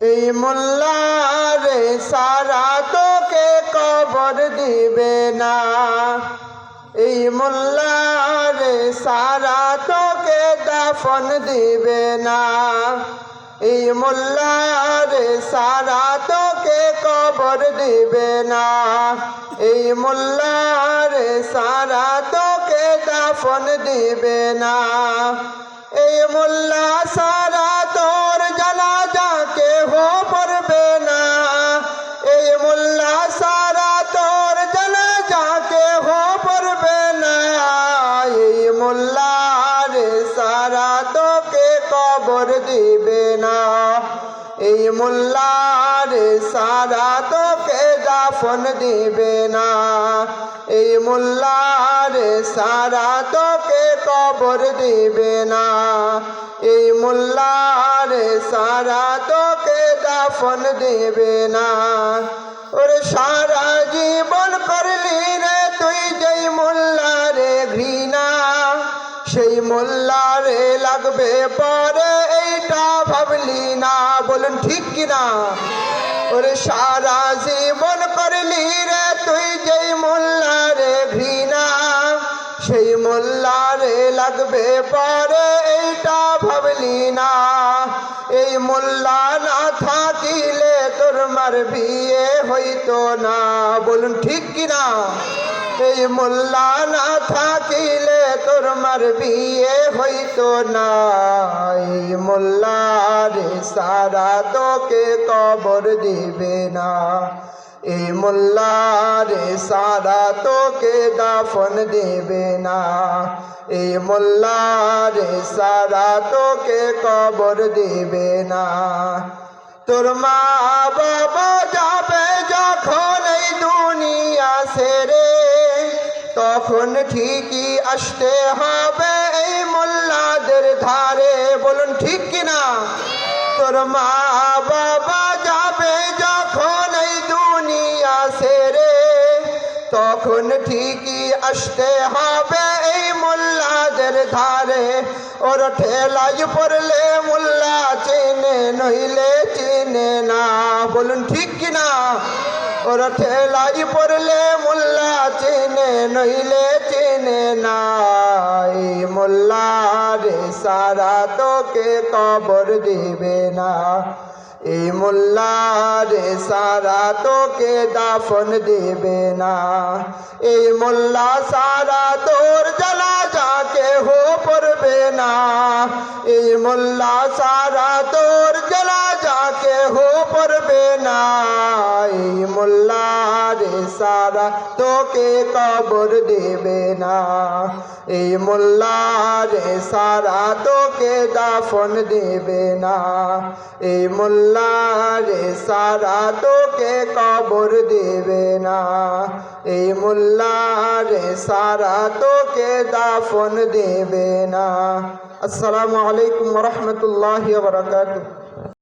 এই মোল্লারে সারা তোকে কবর দিবে না। এই মোল্লারে সারা তোকে দাফন দিবে না। এই মোল্লারে সারা তোকে কবর দিবে না। এই মোল্লারে সারা তোকে দাফন দিবে না। এই মোল্লা সারা কবর দিবে না। এই মোল্লার সারা তোকে দাফন দিবে না। এই মোল্লার সারা তোকে কবর দিবে না। এই মোল্লার সারা তোকে দাফন দিবে না। ওর সারা জীবন করলি রে তুই যেই মোল্লারে ঘৃণা, সেই মোল্লারে লাগবে পরে বলুন, ঠিক কিনা? ওরে সারা জীবন করলি রে তুই যেই মোল্লারে ঘৃণা, সেই মোল্লারে লাগবে পরে এইটা ভাবলি না। এই মোল্লা না থাকিলে তোর মার বিয়ে হইতো না। বলুন, ঠিক কিনা? এই মোল্লা না থাকিলে তোর মার বিয়ে হইতো না এই মোল্লারে সারা তোকে কবর দিবে না। এই মোল্লারে সারা তোকে দাফন দেবে না। এই মোল্লারে সারা তোকে কবর দেবে না। তোর মা বাবা যাবে যখন এই দুনিয়া সেরে তখন ঠিকই আসতে হবে এই বলুন ঠিক কিনা? তোর মা বাবা যাবে যখন এই দুনিয়া সেরে তখন ঠিকই আসতে হবে এই মোল্লাদের ধারে। ওর ঠেলাই পড়লে মোল্লা চেনে, নইলে চেনে না। বলুন ঠিক কিনা? ওর ঠেলাই পড়লে মোল্লা চেনে, নইলে চেনে না এই মোল্লা রে, সারা তোকে কবর দিবে না। এই মোল্লা রে, সারা তোকে দাফন দেবে না। এই মোল্লা, সারা তোর জ্বালা যাকে হো পড়বে না। এই মোল্লা, সারা তোর জ্বালা যাকে হো পড়বে না এই মোল্লা রে সারা তোকে কবর দেবে না এই মোল্লা রে সারা তোকে দাফন দেবে না এই মোল্লা রে সারা তোকে কবর দেবে না এই মোল্লা রে সারা তোকে দাফন দেবে না আসসালামু আলাইকুম রহমতুল্লাহ বরকাতুহ